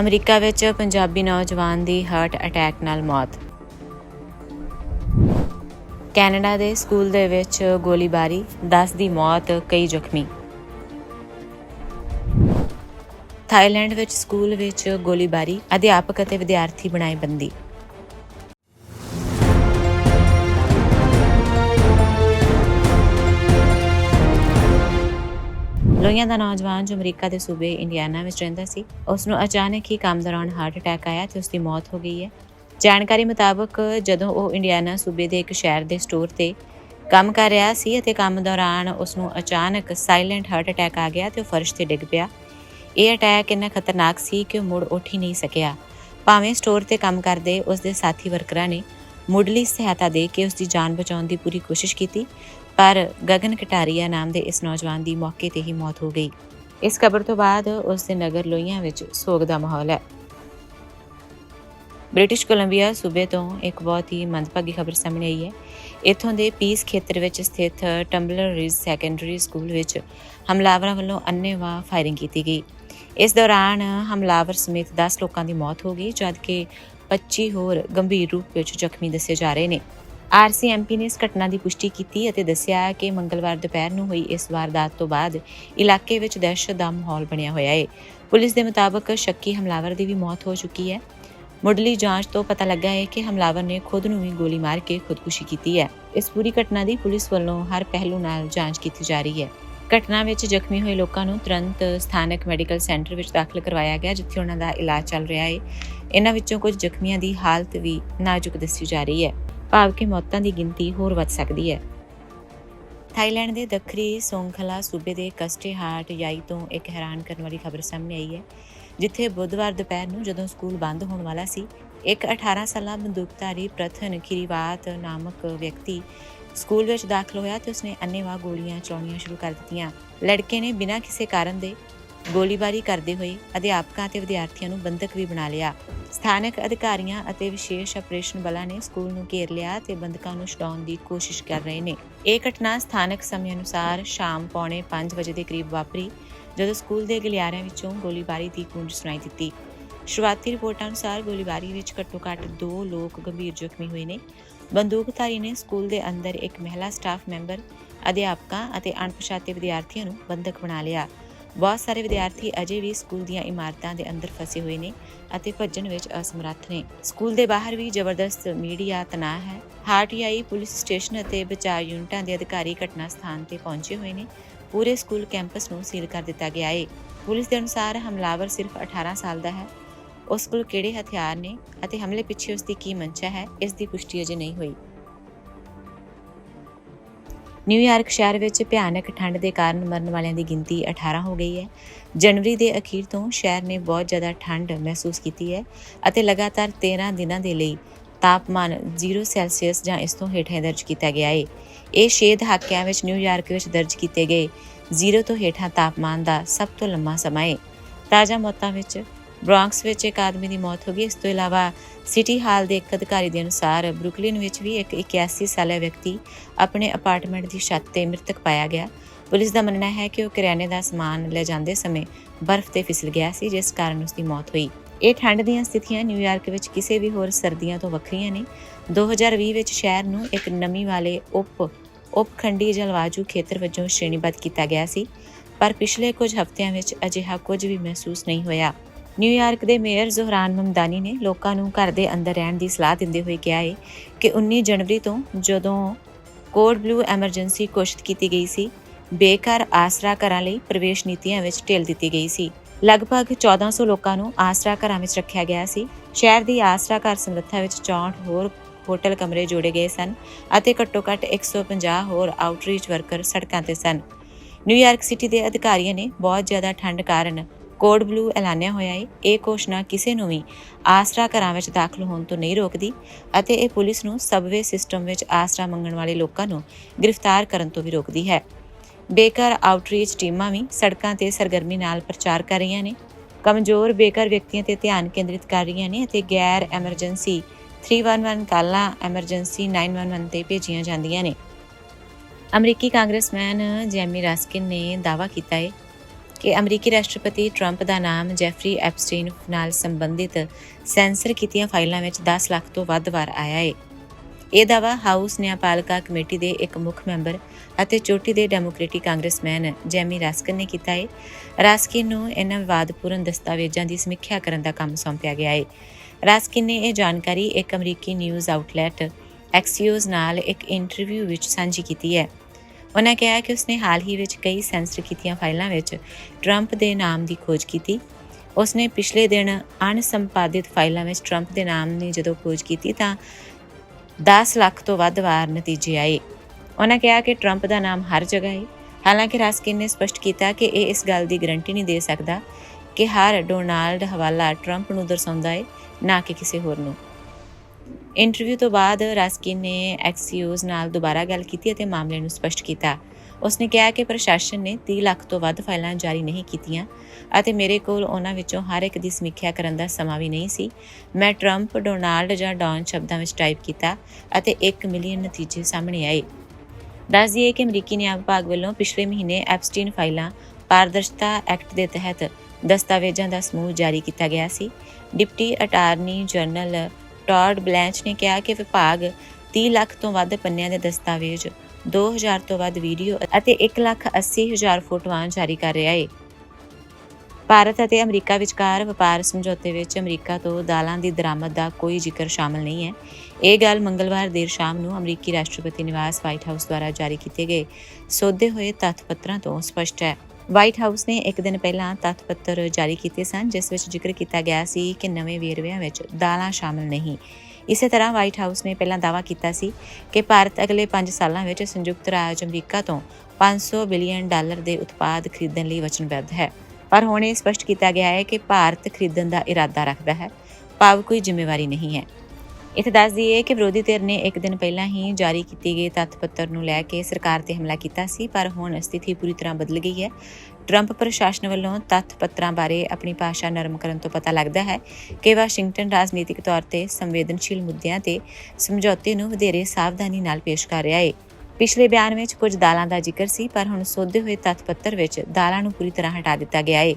America ਵਿੱਚ ਪੰਜਾਬੀ ਨੌਜਵਾਨ ਦੀ heart attack ਨਾਲ ਮੌਤ। ਕੈਨੇਡਾ ਦੇ ਸਕੂਲ ਦੇ ਵਿੱਚ ਗੋਲੀਬਾਰੀ 10 ਦੀ ਮੌਤ, ਕਈ ਜ਼ਖਮੀ। ਥਾਈਲੈਂਡ ਵਿੱਚ ਸਕੂਲ ਵਿੱਚ ਗੋਲੀਬਾਰੀ, ਅਧਿਆਪਕ ਅਤੇ ਵਿਦਿਆਰਥੀ ਬਣਾਏ ਬੰਦੀ। ਲੋਹੀਆਂ ਦਾ ਨੌਜਵਾਨ ਜੋ ਅਮਰੀਕਾ ਦੇ ਸੂਬੇ ਇੰਡੀਆਨਾ ਵਿੱਚ ਰਹਿੰਦਾ ਸੀ ਉਸ ਨੂੰ ਅਚਾਨਕ ਹੀ ਕੰਮ ਦੌਰਾਨ ਹਾਰਟ ਅਟੈਕ ਆਇਆ ਤੇ ਉਸ ਦੀ ਮੌਤ ਹੋ ਗਈ ਹੈ। ਜਾਣਕਾਰੀ ਮੁਤਾਬਕ ਜਦੋਂ ਉਹ ਇੰਡੀਆਨਾ ਸੂਬੇ ਦੇ ਇੱਕ ਸ਼ਹਿਰ ਦੇ ਸਟੋਰ ਤੇ ਕੰਮ ਕਰ ਰਿਹਾ ਸੀ ਅਤੇ ਕੰਮ ਦੌਰਾਨ ਉਸ ਨੂੰ ਅਚਾਨਕ ਸਾਇਲੈਂਟ ਹਾਰਟ ਅਟੈਕ ਆ ਗਿਆ ਤੇ ਉਹ ਫਰਸ਼ ਤੇ ਡਿੱਗ ਪਿਆ। ਇਹ ਅਟੈਕ ਇੰਨਾ ਖਤਰਨਾਕ ਸੀ ਕਿ ਉਹ ਮੁੜ ਉੱਠ ਹੀ ਨਹੀਂ ਸਕਿਆ। ਭਾਵੇਂ ਸਟੋਰ ਤੇ ਕੰਮ ਕਰਦੇ ਉਸ ਦੇ ਸਾਥੀ ਵਰਕਰਾਂ ਨੇ ਮੁੱਢਲੀ ਸਹਾਇਤਾ ਦੇ ਕੇ ਉਸ ਦੀ ਜਾਨ ਬਚਾਉਣ ਦੀ ਪੂਰੀ ਕੋਸ਼ਿਸ਼ ਕੀਤੀ, ਪਰ ਗਗਨ ਕਟਾਰੀਆ ਨਾਮ ਦੇ ਇਸ ਨੌਜਵਾਨ ਦੀ ਮੌਕੇ ਤੇ ਹੀ ਮੌਤ ਹੋ ਗਈ। ਇਸ ਖਬਰ ਤੋਂ ਬਾਅਦ ਉਸ ਦੇ ਨਗਰ ਲੋਹੀਆਂ ਵਿੱਚ ਸੋਗ ਦਾ ਮਾਹੌਲ ਹੈ। ਬ੍ਰਿਟਿਸ਼ ਕੋਲੰਬੀਆ ਸੂਬੇ ਤੋਂ ਇੱਕ ਬਹੁਤ ਹੀ ਮੰਦਭਾਗੀ ਖਬਰ ਸਾਹਮਣੇ ਆਈ ਹੈ। ਇੱਥੋਂ ਦੇ ਪੀਸ ਖੇਤਰ ਵਿੱਚ ਸਥਿਤ ਟੰਬਲਰ ਰਿਜ ਸੈਕੰਡਰੀ ਸਕੂਲ ਵਿੱਚ ਹਮਲਾਵਰਾਂ ਵੱਲੋਂ ਅੰਨ੍ਹੇਵਾਹ ਫਾਇਰਿੰਗ ਕੀਤੀ ਗਈ। ਇਸ ਦੌਰਾਨ ਹਮਲਾਵਰ ਸਮੇਤ 10 ਲੋਕਾਂ ਦੀ ਮੌਤ ਹੋ ਗਈ, ਜਦਕਿ 25 ਹੋਰ ਗੰਭੀਰ ਰੂਪ ਵਿੱਚ ਜ਼ਖਮੀ ਦੱਸੇ ਜਾ ਰਹੇ ਨੇ। ਆਰਸੀਐਮਪੀ ਨੇ ਇਸ ਘਟਨਾ ਦੀ ਪੁਸ਼ਟੀ ਕੀਤੀ ਅਤੇ ਦੱਸਿਆ ਕਿ ਮੰਗਲਵਾਰ ਦੁਪਹਿਰ ਨੂੰ ਹੋਈ ਇਸ ਵਾਰਦਾਤ ਤੋਂ ਬਾਅਦ ਇਲਾਕੇ ਵਿੱਚ ਦਹਿਸ਼ਤ ਦਾ ਮਾਹੌਲ ਬਣਿਆ ਹੋਇਆ ਹੈ ਪੁਲਿਸ ਦੇ ਮੁਤਾਬਕ ਸ਼ੱਕੀ ਹਮਲਾਵਰ ਦੀ ਵੀ ਮੌਤ ਹੋ ਚੁੱਕੀ ਹੈ। ਮੁੱਢਲੀ ਜਾਂਚ ਤੋਂ ਪਤਾ ਲੱਗਾ ਹੈ ਕਿ ਹਮਲਾਵਰ ਨੇ ਖੁਦ ਨੂੰ ਵੀ ਗੋਲੀ ਮਾਰ ਕੇ ਖੁਦਕੁਸ਼ੀ ਕੀਤੀ ਹੈ। ਇਸ ਪੂਰੀ ਘਟਨਾ ਦੀ ਪੁਲਿਸ ਵੱਲੋਂ ਹਰ ਪਹਿਲੂ ਨਾਲ ਜਾਂਚ ਕੀਤੀ ਜਾ ਰਹੀ ਹੈ। ਘਟਨਾ ਵਿੱਚ ਜ਼ਖਮੀ ਹੋਏ ਲੋਕਾਂ ਨੂੰ ਤੁਰੰਤ ਸਥਾਨਕ ਮੈਡੀਕਲ ਸੈਂਟਰ ਵਿੱਚ ਦਾਖਲ ਕਰਵਾਇਆ ਗਿਆ, ਜਿੱਥੇ ਉਹਨਾਂ ਦਾ ਇਲਾਜ ਚੱਲ ਰਿਹਾ ਹੈ ਇਹਨਾਂ ਵਿੱਚੋਂ ਕੁਝ ਜ਼ਖਮੀਆਂ ਦੀ ਹਾਲਤ ਵੀ ਨਾਜ਼ੁਕ ਦੱਸੀ ਜਾ ਰਹੀ ਹੈ। ਭਾਵ ਕਿ ਮੌਤਾਂ ਦੀ ਗਿਣਤੀ ਹੋਰ ਵੱਧ ਸਕਦੀ ਹੈ। ਥਾਈਲੈਂਡ ਦੇ ਦੱਖਰੀ ਸੋਂਖਲਾ ਸੂਬੇ ਦੇ ਕਸਟੇ ਹਾਰਟ ਯਾਈ ਤੋਂ ਇੱਕ ਹੈਰਾਨ ਕਰਨ ਵਾਲੀ ਖਬਰ ਸਾਹਮਣੇ ਆਈ ਹੈ, ਜਿੱਥੇ ਬੁੱਧਵਾਰ ਦੁਪਹਿਰ ਨੂੰ ਜਦੋਂ ਸਕੂਲ ਬੰਦ ਹੋਣ ਵਾਲਾ ਸੀ, ਇੱਕ 18 ਸਾਲਾ ਬੰਦੂਕਧਾਰੀ ਪ੍ਰਥਨ ਖਿਰੀਵਾਤ ਨਾਮਕ ਵਿਅਕਤੀ ਸਕੂਲ ਵਿੱਚ ਦਾਖਲ ਹੋਇਆ ਤੇ ਉਸਨੇ ਅੰਨ੍ਹੇਵਾਹ ਗੋਲੀਆਂ ਚਲਾਉਣੀਆਂ ਸ਼ੁਰੂ ਕਰ ਦਿੱਤੀਆਂ। ਲੜਕੇ ਨੇ ਬਿਨਾਂ ਕਿਸੇ ਕਾਰਨ ਦੇ ਗੋਲੀਬਾਰੀ ਕਰਦੇ ਹੋਏ ਅਧਿਆਪਕਾਂ ਤੇ ਵਿਦਿਆਰਥੀਆਂ ਨੂੰ ਬੰਦਕ ਵੀ ਬਣਾ ਲਿਆ। ਸਥਾਨਕ ਅਧਿਕਾਰੀਆਂ ਅਤੇ ਵਿਸ਼ੇਸ਼ ਆਪਰੇਸ਼ਨ ਬਲਾਂ ਨੇ ਸਕੂਲ ਨੂੰ ਘੇਰ ਲਿਆ ਤੇ ਬੰਦਕਾਂ ਨੂੰ ਛਡਾਉਣ ਦੀ ਕੋਸ਼ਿਸ਼ ਕਰ ਰਹੇ ਨੇ। ਇਹ ਘਟਨਾ ਸਥਾਨਕ ਸਮੇਂ ਅਨੁਸਾਰ ਸ਼ਾਮ ਪੌਣੇ 5 ਵਜੇ ਦੇ ਕਰੀਬ ਵਾਪਰੀ, ਜਦੋਂ ਸਕੂਲ ਦੇ ਗਲਿਆਰਿਆਂ ਵਿੱਚੋਂ ਗੋਲੀਬਾਰੀ ਦੀ ਗੂੰਜ ਸੁਣਾਈ ਦਿੱਤੀ। ਸ਼ੁਰੂਆਤੀ ਰਿਪੋਰਟਾਂ ਅਨੁਸਾਰ ਗੋਲੀਬਾਰੀ ਵਿੱਚ ਘੱਟੋ-ਘੱਟ 2 ਲੋਕ ਗੰਭੀਰ ਜ਼ਖਮੀ ਹੋਏ ਨੇ। ਬੰਦੂਕਧਾਰੀ ਨੇ ਸਕੂਲ ਦੇ ਅੰਦਰ ਇੱਕ ਮਹਿਲਾ ਸਟਾਫ ਮੈਂਬਰ, ਅਧਿਆਪਕਾਂ ਅਤੇ ਅਣਪਛਾਤੇ ਵਿਦਿਆਰਥੀਆਂ ਨੂੰ ਬੰਦਕ ਬਣਾ ਲਿਆ। ਬਹੁਤ ਸਾਰੇ ਵਿਦਿਆਰਥੀ ਅਜੇ ਵੀ ਸਕੂਲ ਦੀਆਂ ਇਮਾਰਤਾਂ ਦੇ ਅੰਦਰ ਫਸੇ ਹੋਏ ਨੇ ਅਤੇ ਭੱਜਣ ਵਿੱਚ ਅਸਮਰੱਥ ਨੇ। ਸਕੂਲ ਦੇ ਬਾਹਰ ਵੀ ਜ਼ਬਰਦਸਤ ਮੀਡੀਆ ਤਣਾਅ ਹੈ। ਹਾਰਟੀਆਈ ਪੁਲਿਸ ਸਟੇਸ਼ਨ ਅਤੇ ਬਚਾਅ ਯੂਨਿਟਾਂ ਦੇ ਅਧਿਕਾਰੀ ਘਟਨਾ ਸਥਾਨ ਤੇ ਪਹੁੰਚੇ ਹੋਏ ਨੇ। ਪੂਰੇ ਸਕੂਲ ਕੈਂਪਸ ਨੂੰ ਸੀਲ ਕਰ ਦਿੱਤਾ ਗਿਆ ਹੈ ਪੁਲਿਸ ਦੇ ਅਨੁਸਾਰ ਹਮਲਾਵਰ ਸਿਰਫ 18 ਸਾਲ ਦਾ ਹੈ ਉਸ ਕੋਲ ਕਿਹੜੇ ਹਥਿਆਰ ਨੇ ਅਤੇ ਹਮਲੇ ਪਿੱਛੇ ਉਸ ਦੀ ਕੀ ਮਨਸ਼ਾ ਹੈ, ਇਸ ਦੀ ਪੁਸ਼ਟੀ ਅਜੇ ਨਹੀਂ ਹੋਈ। ਨਿਊਯਾਰਕ ਸ਼ਹਿਰ ਵਿੱਚ ਭਿਆਨਕ ਠੰਡ ਦੇ ਕਾਰਨ ਮਰਨ ਵਾਲਿਆਂ ਦੀ ਗਿਣਤੀ 18 ਹੋ ਗਈ ਹੈ। ਜਨਵਰੀ ਦੇ ਅਖੀਰ ਤੋਂ ਸ਼ਹਿਰ ਨੇ ਬਹੁਤ ਜ਼ਿਆਦਾ ਠੰਡ ਮਹਿਸੂਸ ਕੀਤੀ ਹੈ ਅਤੇ ਲਗਾਤਾਰ 13 ਦਿਨਾਂ ਦੇ ਲਈ ਤਾਪਮਾਨ 0 ਸੈਲਸੀਅਸ ਜਾਂ ਇਸ ਤੋਂ ਹੇਠਾਂ ਦਰਜ ਕੀਤਾ ਗਿਆ ਹੈ ਇਹ 6 ਦਹਾਕਿਆਂ ਵਿੱਚ ਨਿਊਯਾਰਕ ਵਿੱਚ ਦਰਜ ਕੀਤੇ ਗਏ 0 ਤੋਂ ਹੇਠਾਂ ਤਾਪਮਾਨ ਦਾ ਸਭ ਤੋਂ ਲੰਮਾ ਸਮਾਂ ਹੈ ਤਾਜ਼ਾ ਮੌਤਾਂ ਵਿੱਚ ਬ੍ਰੌਂਕਸ ਵਿੱਚ ਇੱਕ ਆਦਮੀ ਦੀ ਮੌਤ ਹੋ ਗਈ। ਇਸ ਤੋਂ ਇਲਾਵਾ ਸਿਟੀ ਹਾਲ ਦੇ ਇੱਕ ਅਧਿਕਾਰੀ ਦੇ ਅਨੁਸਾਰ ਬਰੁਕਲਿਨ ਵਿੱਚ ਵੀ ਇੱਕ 81 ਸਾਲਾ ਵਿਅਕਤੀ ਆਪਣੇ ਅਪਾਰਟਮੈਂਟ ਦੀ ਛੱਤ ਤੇ ਮ੍ਰਿਤਕ ਪਾਇਆ ਗਿਆ। ਪੁਲਿਸ ਦਾ ਮੰਨਣਾ ਹੈ ਕਿ ਉਹ ਕਿਰਿਆਨੇ ਦਾ ਸਮਾਨ ਲੈ ਜਾਂਦੇ ਸਮੇਂ ਬਰਫ਼ ਤੇ ਫਿਸਲ ਗਿਆ ਸੀ, ਜਿਸ ਕਾਰਨ ਉਸ ਦੀ ਮੌਤ ਹੋਈ। ਇਹ ਠੰਡ ਦੀਆਂ ਸਥਿਤੀਆਂ ਨਿਊਯਾਰਕ ਵਿੱਚ ਕਿਸੇ ਵੀ ਹੋਰ ਸਰਦੀਆਂ ਤੋਂ ਵੱਖਰੀਆਂ ਨੇ। 2020 ਵਿੱਚ ਸ਼ਹਿਰ ਨੂੰ ਇੱਕ ਨਮੀ ਵਾਲੇ ਉਪ, ਉਪਖੰਡੀ ਜਲਵਾਯੂ ਖੇਤਰ ਵਜੋਂ ਸ਼੍ਰੇਣੀਬੱਧ ਕੀਤਾ ਗਿਆ ਸੀ, ਪਰ ਪਿਛਲੇ ਕੁਝ ਹਫ਼ਤਿਆਂ ਵਿੱਚ ਅਜਿਹਾ ਕੁਝ ਵੀ ਮਹਿਸੂਸ ਨਹੀਂ ਹੋਇਆ। ਨਿਊਯਾਰਕ ਦੇ ਮੇਅਰ ਜ਼ੁਹਰਾਨ ਮਮਦਾਨੀ ਨੇ ਲੋਕਾਂ ਨੂੰ ਘਰ ਦੇ ਅੰਦਰ ਰਹਿਣ ਦੀ ਸਲਾਹ ਦਿੰਦੇ ਹੋਏ ਕਿਹਾ ਹੈ ਕਿ 19 ਜਨਵਰੀ ਤੋਂ ਜਦੋਂ ਕੋਡ ਬਲੂ ਐਮਰਜੈਂਸੀ ਘੋਸ਼ਿਤ ਕੀਤੀ ਗਈ ਸੀ, ਬੇਘਰ ਆਸਰਾ ਘਰਾਂ ਲਈ ਪ੍ਰਵੇਸ਼ ਨੀਤੀਆਂ ਵਿੱਚ ਢਿੱਲ ਦਿੱਤੀ ਗਈ ਸੀ। ਲਗਭਗ 1400 ਲੋਕਾਂ ਨੂੰ ਆਸਰਾ ਘਰਾਂ ਵਿੱਚ ਰੱਖਿਆ ਗਿਆ ਸੀ। ਸ਼ਹਿਰ ਦੀ ਆਸਰਾ ਘਰ ਸਮਰੱਥਾ ਵਿੱਚ 64 ਹੋਰ ਹੋਟਲ ਕਮਰੇ ਜੋੜੇ ਗਏ ਸਨ ਅਤੇ ਘੱਟੋ-ਘੱਟ 150 ਹੋਰ ਆਊਟਰੀਚ ਵਰਕਰ ਸੜਕਾਂ ਤੇ ਸਨ। ਨਿਊਯਾਰਕ ਸਿਟੀ ਦੇ ਅਧਿਕਾਰੀਆਂ ਨੇ ਬਹੁਤ ਜ਼ਿਆਦਾ ਠੰਡ ਕਾਰਨ ਕੋਡ ਬਲੂ ਐਲਾਨਿਆ ਹੋਇਆ ਹੈ ਇਹ ਘੋਸ਼ਣਾ ਕਿਸੇ ਨੂੰ ਵੀ ਆਸਰਾ ਘਰਾਂ ਵਿੱਚ ਦਾਖਲ ਹੋਣ ਤੋਂ ਨਹੀਂ ਰੋਕਦੀ ਅਤੇ ਇਹ ਪੁਲਿਸ ਨੂੰ ਸਬਵੇ ਸਿਸਟਮ ਵਿੱਚ ਆਸਰਾ ਮੰਗਣ ਵਾਲੇ ਲੋਕਾਂ ਨੂੰ ਗ੍ਰਿਫਤਾਰ ਕਰਨ ਤੋਂ ਵੀ ਰੋਕਦੀ ਹੈ। ਬੇਕਰ ਆਊਟਰੀਚ ਟੀਮਾਂ ਵੀ ਸੜਕਾਂ ਤੇ ਸਰਗਰਮੀ ਨਾਲ ਪ੍ਰਚਾਰ ਕਰ ਰਹੀਆਂ ਨੇ। ਕਮਜ਼ੋਰ ਬੇਕਰ ਵਿਅਕਤੀਆਂ ਤੇ ਧਿਆਨ ਕੇਂਦਰਿਤ ਕਰ ਰਹੀਆਂ ਨੇ ਅਤੇ ਗੈਰ ਐਮਰਜੈਂਸੀ 311 ਕਾਲਾਂ ਐਮਰਜੈਂਸੀ 911 ਤੇ ਭੇਜੀਆਂ ਜਾਂਦੀਆਂ ਨੇ। ਅਮਰੀਕੀ ਕਾਂਗਰਸਮੈਨ ਜੈਮੀ ਰਾਸਕਿਨ ਨੇ ਦਾਅਵਾ ਕੀਤਾ ਹੈ ਕਿ ਅਮਰੀਕੀ ਰਾਸ਼ਟਰਪਤੀ ਟਰੰਪ ਦਾ ਨਾਮ ਜੈਫਰੀ ਐਪਸਟੀਨ ਨਾਲ ਸੰਬੰਧਿਤ ਸੈਂਸਰ ਕੀਤੀਆਂ ਫਾਈਲਾਂ ਵਿੱਚ 10 ਲੱਖ ਤੋਂ ਵੱਧ ਵਾਰ ਆਇਆ ਹੈ ਇਹ ਦਾਅਵਾ ਹਾਊਸ ਨਿਆਂਪਾਲਕਾ ਕਮੇਟੀ ਦੇ ਇੱਕ ਮੁੱਖ ਮੈਂਬਰ ਅਤੇ ਚੋਟੀ ਦੇ ਡੈਮੋਕ੍ਰੇਟਿਕ ਕਾਂਗਰਸਮੈਨ ਜੈਮੀ ਰਾਸਕਨ ਨੇ ਕੀਤਾ ਹੈ ਰਾਸਕਿਨ ਨੂੰ ਇਹਨਾਂ ਵਿਵਾਦਪੂਰਨ ਦਸਤਾਵੇਜ਼ਾਂ ਦੀ ਸਮੀਖਿਆ ਕਰਨ ਦਾ ਕੰਮ ਸੌਂਪਿਆ ਗਿਆ ਹੈ ਰਾਸਕਿਨ ਨੇ ਇਹ ਜਾਣਕਾਰੀ ਇੱਕ ਅਮਰੀਕੀ ਨਿਊਜ਼ ਆਊਟਲੈਟ ਐਕਸੀਓਜ਼ ਨਾਲ ਇੱਕ ਇੰਟਰਵਿਊ ਵਿੱਚ ਸਾਂਝੀ ਕੀਤੀ ਹੈ। ਉਹਨਾਂ ਕਿਹਾ ਕਿ ਉਸਨੇ ਹਾਲ ਹੀ ਵਿੱਚ ਕਈ ਸੈਂਸਰ ਕੀਤੀਆਂ ਫਾਈਲਾਂ ਵਿੱਚ ਟਰੰਪ ਦੇ ਨਾਮ ਦੀ ਖੋਜ ਕੀਤੀ। ਉਸਨੇ ਪਿਛਲੇ ਦਿਨ ਅਣਸੰਪਾਦਿਤ ਫਾਈਲਾਂ ਵਿੱਚ ਟਰੰਪ ਦੇ ਨਾਮ ਦੀ ਜਦੋਂ ਖੋਜ ਕੀਤੀ ਤਾਂ 10 ਲੱਖ ਤੋਂ ਵੱਧ ਵਾਰ ਨਤੀਜੇ ਆਏ। ਉਹਨਾਂ ਕਿਹਾ ਕਿ ਟਰੰਪ ਦਾ ਨਾਮ ਹਰ ਜਗ੍ਹਾ ਹੈ ਹਾਲਾਂਕਿ ਰਾਸਕਿਨ ਨੇ ਸਪਸ਼ਟ ਕੀਤਾ ਕਿ ਇਹ ਇਸ ਗੱਲ ਦੀ ਗਾਰੰਟੀ ਨਹੀਂ ਦੇ ਸਕਦਾ ਕਿ ਹਰ ਡੋਨਾਲਡ ਹਵਾਲਾ ਟਰੰਪ ਨੂੰ ਦਰਸਾਉਂਦਾ ਹੈ ਨਾ ਕਿ ਕਿਸੇ ਹੋਰ ਨੂੰ। ਇੰਟਰਵਿਊ ਤੋਂ ਬਾਅਦ ਰਾਸਕਿਨ ਨੇ ਐਕਸੀਓਸ ਨਾਲ ਦੁਬਾਰਾ ਗੱਲ ਕੀਤੀ ਅਤੇ ਮਾਮਲੇ ਨੂੰ ਸਪਸ਼ਟ ਕੀਤਾ। ਉਸਨੇ ਕਿਹਾ ਕਿ ਪ੍ਰਸ਼ਾਸਨ ਨੇ 30 ਲੱਖ ਤੋਂ ਵੱਧ ਫਾਈਲਾਂ ਜਾਰੀ ਨਹੀਂ ਕੀਤੀਆਂ ਅਤੇ ਮੇਰੇ ਕੋਲ ਉਹਨਾਂ ਵਿੱਚੋਂ ਹਰ ਇੱਕ ਦੀ ਸਮੀਖਿਆ ਕਰਨ ਦਾ ਸਮਾਂ ਵੀ ਨਹੀਂ ਸੀ। ਮੈਂ ਟਰੰਪ ਡੋਨਾਲਡ ਜਾਂ ਡੌਨ ਸ਼ਬਦਾਂ ਵਿੱਚ ਟਾਈਪ ਕੀਤਾ ਅਤੇ 1 ਮਿਲੀਅਨ ਨਤੀਜੇ ਸਾਹਮਣੇ ਆਏ। ਦੱਸ ਦਈਏ ਕਿ ਅਮਰੀਕੀ ਨਿਆਂ ਵਿਭਾਗ ਵੱਲੋਂ ਪਿਛਲੇ ਮਹੀਨੇ ਐਪਸਟੀਨ ਫਾਈਲਾਂ ਪਾਰਦਰਸ਼ਤਾ ਐਕਟ ਦੇ ਤਹਿਤ ਦਸਤਾਵੇਜ਼ਾਂ ਦਾ ਸਮੂਹ ਜਾਰੀ ਕੀਤਾ ਗਿਆ ਸੀ। Deputy attorney general Todd Blanche ਨੇ ਕਿਹਾ ਕਿ ਵਿਭਾਗ 30 ਲੱਖ ਤੋਂ ਵੱਧ ਪੰਨਿਆਂ ਦੇ ਦਸਤਾਵੇਜ਼ 2000 ਤੋਂ ਵੱਧ ਵੀਡੀਓ ਅਤੇ 1,80,000 ਫੋਟੋਆਂ ਜਾਰੀ ਕਰ ਰਿਹਾ ਹੈ ਭਾਰਤ ਅਤੇ ਅਮਰੀਕਾ ਵਿਚਕਾਰ ਵਪਾਰ ਸਮਝੌਤੇ ਵਿੱਚ ਅਮਰੀਕਾ ਤੋਂ ਦਾਲਾਂ ਦੀ ਦਰਾਮਦ ਦਾ ਕੋਈ ਜ਼ਿਕਰ ਸ਼ਾਮਲ ਨਹੀਂ ਹੈ। ਇਹ ਗੱਲ ਮੰਗਲਵਾਰ ਦੇਰ ਸ਼ਾਮ ਨੂੰ ਅਮਰੀਕੀ ਰਾਸ਼ਟਰਪਤੀ ਨਿਵਾਸ ਵਾਈਟ ਹਾਊਸ ਦੁਆਰਾ ਜਾਰੀ ਕੀਤੇ ਗਏ ਸੋਧੇ ਹੋਏ ਤੱਥ ਪੱਤਰਾਂ ਤੋਂ ਸਪਸ਼ਟ ਹੈ। ਵਾਈਟ ਹਾਊਸ ਨੇ ਇੱਕ ਦਿਨ ਪਹਿਲਾਂ ਤੱਥ ਪੱਤਰ ਜਾਰੀ ਕੀਤੇ ਸਨ, ਜਿਸ ਵਿੱਚ ਜ਼ਿਕਰ ਕੀਤਾ ਗਿਆ ਸੀ ਕਿ ਨਵੇਂ ਵੇਰਵਿਆਂ ਵਿੱਚ ਦਾਲਾਂ ਸ਼ਾਮਲ ਨਹੀਂ। ਇਸੇ ਤਰ੍ਹਾਂ ਵਾਈਟ ਹਾਊਸ ਨੇ ਪਹਿਲਾਂ ਦਾਅਵਾ ਕੀਤਾ ਸੀ ਕਿ ਭਾਰਤ ਅਗਲੇ 5 ਸਾਲਾਂ ਵਿੱਚ ਸੰਯੁਕਤ ਰਾਜ ਅਮਰੀਕਾ ਤੋਂ 500 ਬਿਲੀਅਨ ਡਾਲਰ ਦੇ ਉਤਪਾਦ ਖਰੀਦਣ ਲਈ ਵਚਨਬੱਧ ਹੈ। ਪਰ ਹੁਣ ਇਹ ਸਪਸ਼ਟ ਕੀਤਾ ਗਿਆ ਹੈ ਕਿ ਭਾਰਤ ਖਰੀਦਣ ਦਾ ਇਰਾਦਾ ਰੱਖਦਾ ਹੈ। ਭਾਵ ਕੋਈ ਜ਼ਿੰਮੇਵਾਰੀ ਨਹੀਂ ਹੈ। ਇੱਥੇ ਦੱਸ ਦਈਏ ਕਿ ਵਿਰੋਧੀ ਧਿਰ ਨੇ ਇੱਕ ਦਿਨ ਪਹਿਲਾਂ ਹੀ ਜਾਰੀ ਕੀਤੀ ਗਏ ਤੱਥ ਪੱਤਰ ਨੂੰ ਲੈ ਕੇ ਸਰਕਾਰ ਤੇ ਹਮਲਾ ਕੀਤਾ ਸੀ, ਪਰ ਹੁਣ ਸਥਿਤੀ ਪੂਰੀ ਤਰ੍ਹਾਂ ਬਦਲ ਗਈ ਹੈ। ਟਰੰਪ ਪ੍ਰਸ਼ਾਸਨ ਵੱਲੋਂ ਤੱਥ ਪੱਤਰਾਂ ਬਾਰੇ ਆਪਣੀ ਭਾਸ਼ਾ ਨਰਮ ਕਰਨ ਤੋਂ ਪਤਾ ਲੱਗਦਾ ਹੈ ਕਿ ਵਾਸ਼ਿੰਗਟਨ ਰਾਜਨੀਤਿਕ ਤੌਰ ਤੇ ਸੰਵੇਦਨਸ਼ੀਲ ਮੁੱਦਿਆਂ ਤੇ ਸਮਝੌਤੇ ਨੂੰ ਵਧੇਰੇ ਸਾਵਧਾਨੀ ਨਾਲ ਪੇਸ਼ ਕਰ ਰਿਹਾ ਹੈ ਪਿਛਲੇ ਬਿਆਨ ਵਿੱਚ ਕੁਝ ਦਾਲਾਂ ਦਾ ਜ਼ਿਕਰ ਸੀ, ਪਰ ਹੁਣ ਸੋਧੇ ਹੋਏ ਤੱਥ ਪੱਤਰ ਵਿੱਚ ਦਾਲਾਂ ਨੂੰ ਪੂਰੀ ਤਰ੍ਹਾਂ ਹਟਾ ਦਿੱਤਾ ਗਿਆ ਹੈ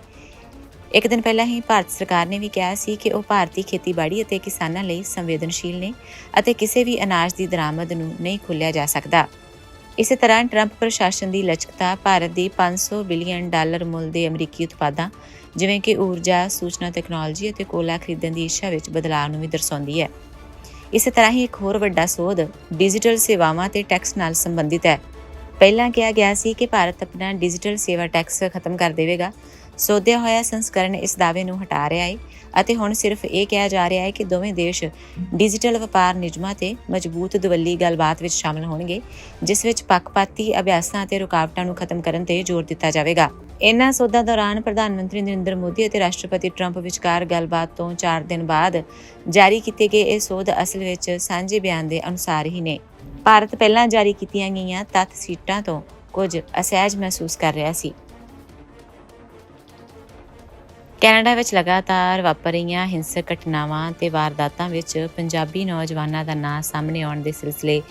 ਇੱਕ ਦਿਨ ਪਹਿਲਾਂ ਹੀ ਭਾਰਤ ਸਰਕਾਰ ਨੇ ਵੀ ਕਿਹਾ ਸੀ ਕਿ ਉਹ ਭਾਰਤੀ ਖੇਤੀਬਾੜੀ ਅਤੇ ਕਿਸਾਨਾਂ ਲਈ ਸੰਵੇਦਨਸ਼ੀਲ ਨੇ ਅਤੇ ਕਿਸੇ ਵੀ ਅਨਾਜ ਦੀ ਦਰਾਮਦ ਨੂੰ ਨਹੀਂ ਖੋਲ੍ਹਿਆ ਜਾ ਸਕਦਾ। ਇਸੇ ਤਰ੍ਹਾਂ ਟਰੰਪ ਪ੍ਰਸ਼ਾਸਨ ਦੀ ਲਚਕਤਾ ਭਾਰਤ ਦੀ 500 ਬਿਲੀਅਨ ਡਾਲਰ ਮੁੱਲ ਦੇ ਅਮਰੀਕੀ ਉਤਪਾਦਾਂ ਜਿਵੇਂ ਕਿ ਊਰਜਾ, ਸੂਚਨਾ ਤਕਨਾਲੋਜੀ ਅਤੇ ਕੋਲਾ ਖਰੀਦਣ ਦੀ ਇੱਛਾ ਵਿੱਚ ਬਦਲਾਅ ਨੂੰ ਵੀ ਦਰਸਾਉਂਦੀ ਹੈ। ਇਸੇ ਤਰ੍ਹਾਂ ਹੀ ਇੱਕ ਹੋਰ ਵੱਡਾ ਸੋਧ ਡਿਜੀਟਲ ਸੇਵਾਵਾਂ ਤੇ ਟੈਕਸ ਨਾਲ ਸੰਬੰਧਿਤ ਹੈ। ਪਹਿਲਾਂ ਕਿਹਾ ਗਿਆ ਸੀ ਕਿ ਭਾਰਤ ਆਪਣਾ ਡਿਜੀਟਲ ਸੇਵਾ ਟੈਕਸ ਖਤਮ ਕਰ ਦੇਵੇਗਾ ਸੋਧਿਆ ਹੋਇਆ ਸੰਸਕਰਣ ਇਸ ਦਾਅਵੇ ਨੂੰ ਹਟਾ ਰਿਹਾ ਹੈ ਅਤੇ ਹੁਣ ਸਿਰਫ ਇਹ ਕਿਹਾ ਜਾ ਰਿਹਾ ਹੈ ਕਿ ਦੋਵੇਂ ਦੇਸ਼ ਡਿਜੀਟਲ ਵਪਾਰ ਨਿਯਮਾਂ ਤੇ ਮਜ਼ਬੂਤ ਦਵੱਲੀ ਗੱਲਬਾਤ ਵਿੱਚ ਸ਼ਾਮਲ ਹੋਣਗੇ, ਜਿਸ ਵਿੱਚ ਪੱਖਪਾਤੀ ਅਭਿਆਸਾਂ ਅਤੇ ਰੁਕਾਵਟਾਂ ਨੂੰ ਖਤਮ ਕਰਨ ਤੇ ਜ਼ੋਰ ਦਿੱਤਾ ਜਾਵੇਗਾ। ਇਨ੍ਹਾਂ ਸੋਧਾਂ ਦੌਰਾਨ ਪ੍ਰਧਾਨ ਮੰਤਰੀ ਨਰਿੰਦਰ ਮੋਦੀ ਅਤੇ ਰਾਸ਼ਟਰਪਤੀ ਟਰੰਪ ਵਿਚਕਾਰ ਗੱਲਬਾਤ ਤੋਂ 4 ਦਿਨ ਬਾਅਦ ਜਾਰੀ ਕੀਤੇ ਗਏ ਇਹ ਸੋਧ ਅਸਲ ਵਿੱਚ ਸਾਂਝੇ ਬਿਆਨ ਦੇ ਅਨੁਸਾਰ ਹੀ ਨੇ। ਭਾਰਤ ਪਹਿਲਾਂ ਜਾਰੀ ਕੀਤੀਆਂ ਗਈਆਂ ਤੱਥ ਸੀਟਾਂ ਤੋਂ ਕੁਝ ਅਸਹਿਜ ਮਹਿਸੂਸ ਕਰ ਰਿਹਾ ਸੀ। ਕੈਨੇਡਾ ਵਿੱਚ ਲਗਾਤਾਰ ਵਾਪਰ ਰਹੀਆਂ ਹਿੰਸਕ ਘਟਨਾਵਾਂ ਤੇ ਵਾਰਦਾਤਾਂ ਵਿੱਚ ਪੰਜਾਬੀ ਨੌਜਵਾਨਾਂ ਦਾ ਨਾਂ ਸਾਹਮਣੇ ਆਉਣ ਦੇ ਸਿਲਸਿਲੇ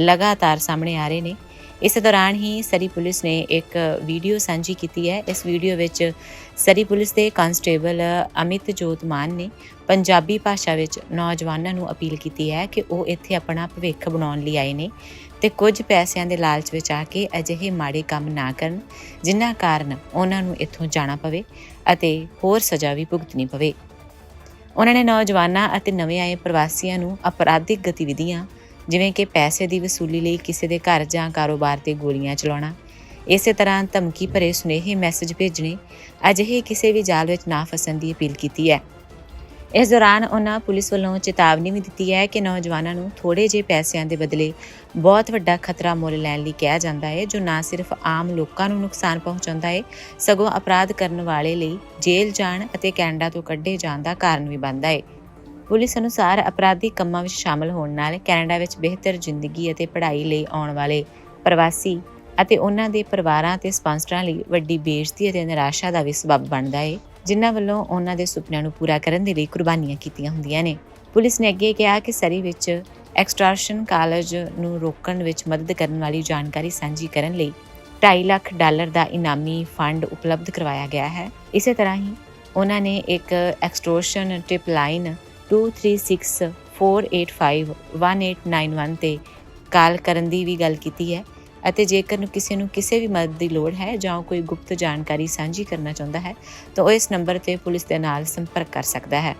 ਲਗਾਤਾਰ ਸਾਹਮਣੇ ਆ ਰਹੇ ਨੇ। ਇਸ ਦੌਰਾਨ ਹੀ ਸਰੀ ਪੁਲਿਸ ਨੇ ਇੱਕ ਵੀਡੀਓ ਸਾਂਝੀ ਕੀਤੀ ਹੈ। ਇਸ ਵੀਡੀਓ ਵਿੱਚ ਸਰੀ ਪੁਲਿਸ ਦੇ ਕਾਂਸਟੇਬਲ ਅਮਿਤ ਜੋਤ ਮਾਨ ਨੇ ਪੰਜਾਬੀ ਭਾਸ਼ਾ ਵਿੱਚ ਨੌਜਵਾਨਾਂ ਨੂੰ ਅਪੀਲ ਕੀਤੀ ਹੈ ਕਿ ਉਹ ਇੱਥੇ ਆਪਣਾ ਭਵਿੱਖ ਬਣਾਉਣ ਲਈ ਆਏ ਨੇ ਤੇ ਕੁਝ ਪੈਸਿਆਂ ਦੇ ਲਾਲਚ ਵਿੱਚ ਆ ਕੇ ਅਜਿਹੇ ਮਾੜੇ ਕੰਮ ਨਾ ਕਰਨ, ਜਿਨ੍ਹਾਂ ਕਾਰਨ ਉਹਨਾਂ ਨੂੰ ਇੱਥੋਂ ਜਾਣਾ ਪਵੇ। ਅਤੇ ਹੋਰ ਸਜ਼ਾ ਵੀ ਭੁਗਤਣੀ ਪਵੇ। ਉਹਨਾਂ ਨੇ ਨੌਜਵਾਨਾਂ ਅਤੇ ਨਵੇਂ ਆਏ ਪ੍ਰਵਾਸੀਆਂ ਨੂੰ ਅਪਰਾਧਿਕ ਗਤੀਵਿਧੀਆਂ, ਜਿਵੇਂ ਕਿ ਪੈਸੇ ਦੀ ਵਸੂਲੀ ਲਈ ਕਿਸੇ ਦੇ ਘਰ ਜਾਂ ਕਾਰੋਬਾਰ ਤੇ ਗੋਲੀਆਂ ਚਲਾਉਣਾ, ਇਸੇ ਤਰ੍ਹਾਂ ਧਮਕੀ ਭਰੇ ਸੁਨੇਹੇ ਮੈਸੇਜ ਭੇਜਣੇ, ਅਜਿਹੇ ਕਿਸੇ ਵੀ ਜਾਲ ਵਿੱਚ ਨਾ ਫਸਣ ਦੀ ਅਪੀਲ ਕੀਤੀ ਹੈ। ਇਸ ਦੌਰਾਨ ਉਹਨਾਂ ਪੁਲਿਸ ਵੱਲੋਂ ਚੇਤਾਵਨੀ ਵੀ ਦਿੱਤੀ ਹੈ ਕਿ ਨੌਜਵਾਨਾਂ ਨੂੰ ਥੋੜੇ ਜਿਹੇ ਪੈਸਿਆਂ ਦੇ ਬਦਲੇ ਬਹੁਤ ਵੱਡਾ ਖਤਰਾ ਮੁੱਲ ਲੈਣ ਲਈ ਕਿਹਾ ਜਾਂਦਾ ਹੈ, ਜੋ ਨਾ ਸਿਰਫ ਆਮ ਲੋਕਾਂ ਨੂੰ ਨੁਕਸਾਨ ਪਹੁੰਚਾਉਂਦਾ ਹੈ, ਸਗੋਂ ਅਪਰਾਧ ਕਰਨ ਵਾਲੇ ਲਈ ਜੇਲ੍ਹ ਜਾਣ ਅਤੇ ਕੈਨੇਡਾ ਤੋਂ ਕੱਢੇ ਜਾਣ ਦਾ ਕਾਰਨ ਵੀ ਬਣਦਾ ਹੈ। ਪੁਲਿਸ ਅਨੁਸਾਰ ਅਪਰਾਧਿਕ ਕੰਮਾਂ ਵਿੱਚ ਸ਼ਾਮਲ ਹੋਣ ਨਾਲ ਕੈਨੇਡਾ ਵਿੱਚ ਬਿਹਤਰ ਜ਼ਿੰਦਗੀ ਅਤੇ ਪੜ੍ਹਾਈ ਲਈ ਆਉਣ ਵਾਲੇ ਪ੍ਰਵਾਸੀ ਅਤੇ ਉਹਨਾਂ ਦੇ ਪਰਿਵਾਰਾਂ ਅਤੇ ਸਪਾਂਸਰਾਂ ਲਈ ਵੱਡੀ ਬੇਇੱਜ਼ਤੀ ਅਤੇ ਨਿਰਾਸ਼ਾ ਦਾ ਵੀ ਸਬਬ ਬਣਦਾ ਹੈ। ਜਿਨ੍ਹਾਂ ਵੱਲੋਂ ਉਹਨਾਂ ਦੇ ਸੁਪਨਿਆਂ ਨੂੰ ਪੂਰਾ ਕਰਨ ਦੇ ਲਈ ਕੁਰਬਾਨੀਆਂ ਕੀਤੀਆਂ ਹੁੰਦੀਆਂ ਨੇ। ਪੁਲਿਸ ਨੇ ਅੱਗੇ ਕਿਹਾ ਕਿ ਸਰੀ ਵਿੱਚ ਐਕਸਟ੍ਰਾਸ਼ਨ ਕਾਲਜ ਨੂੰ ਰੋਕਣ ਵਿੱਚ ਮਦਦ ਕਰਨ ਵਾਲੀ ਜਾਣਕਾਰੀ ਸਾਂਝੀ ਕਰਨ ਲਈ 2.5 ਲੱਖ ਡਾਲਰ ਦਾ ਇਨਾਮੀ ਫੰਡ ਉਪਲਬਧ ਕਰਵਾਇਆ ਗਿਆ ਹੈ। ਇਸੇ ਤਰ੍ਹਾਂ ਹੀ ਉਹਨਾਂ ਨੇ ਇੱਕ ਐਕਸਟ੍ਰੋਸ਼ਨ ਟਿਪ ਲਾਈਨ 2364851891 ਤੇ ਕਾਲ ਕਰਨ ਦੀ ਵੀ ਗੱਲ ਕੀਤੀ ਹੈ। ਅਤੇ ਜੇਕਰ ਨੂੰ ਕਿਸੇ ਨੂੰ ਕਿਸੇ ਵੀ ਮਦਦ ਦੀ ਲੋੜ ਹੈ ਜਾਂ ਉਹ ਕੋਈ ਗੁਪਤ ਜਾਣਕਾਰੀ ਸਾਂਝੀ ਕਰਨਾ ਚਾਹੁੰਦਾ ਹੈ, ਤਾਂ ਉਹ ਇਸ ਨੰਬਰ ਤੇ ਪੁਲਿਸ ਦੇ ਨਾਲ ਸੰਪਰਕ ਕਰ ਸਕਦਾ ਹੈ।